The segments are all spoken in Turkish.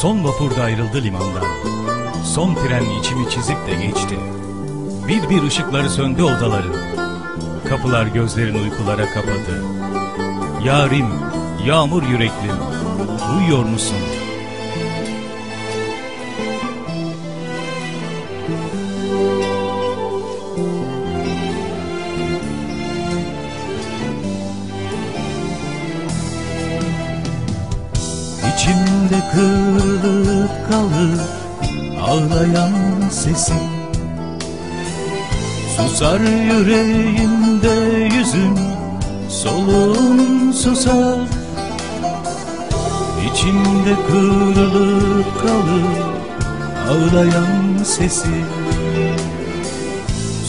Son vapurda ayrıldı limandan. Son tren içimi çizip de geçti. Bir bir ışıkları söndü odaların. Kapılar gözlerin uykulara kapadı. Yarim, yağmur yüreklim, uyuyor musun? İçimde kırılıp kalıp ağlayan sesin Susar yüreğimde yüzün soluğun susar. İçimde kırılıp kalıp ağlayan sesin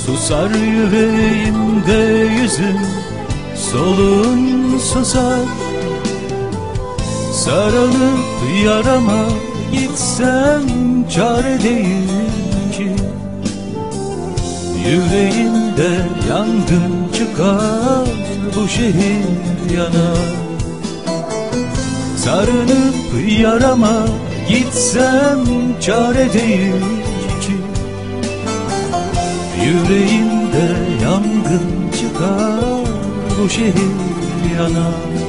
Susar yüreğimde yüzün soluğun susar Sarılıp yarama gitsem çare değil ki. Yüreğimde yangın çıkar bu şehir yanar Sarılıp yarama gitsem çare değil ki. Yüreğimde yangın çıkar bu şehir yanar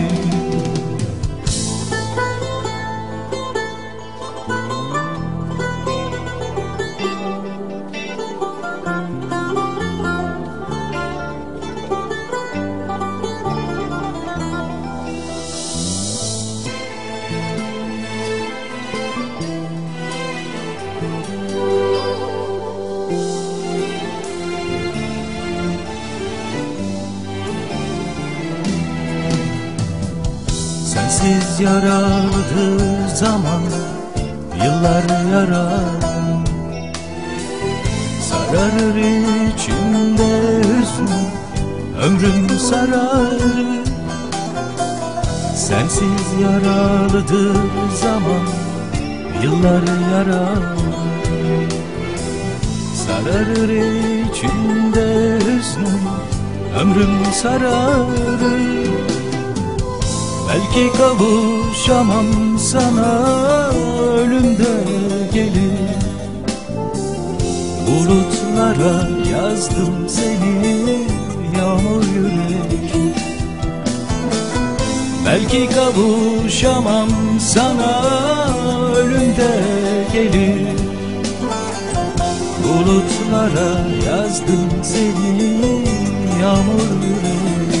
Sensiz yaralıdır zaman Yıllar yarar. Sararır içimde hüzün Ömrüm sarar. Sensiz yaralıdır zaman Yıllar yarar. Sararır içimde hüzün Ömrüm sararır Belki kavuşamam sana ölümde gelir. Bulutlara yazdım seni yağmur yürek. Belki kavuşamam sana ölümde gelir. Bulutlara yazdım seni yağmur yürek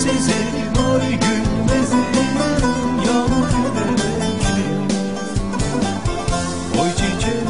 sizin oy gülmezim Yağmur beklerim Oy çiçek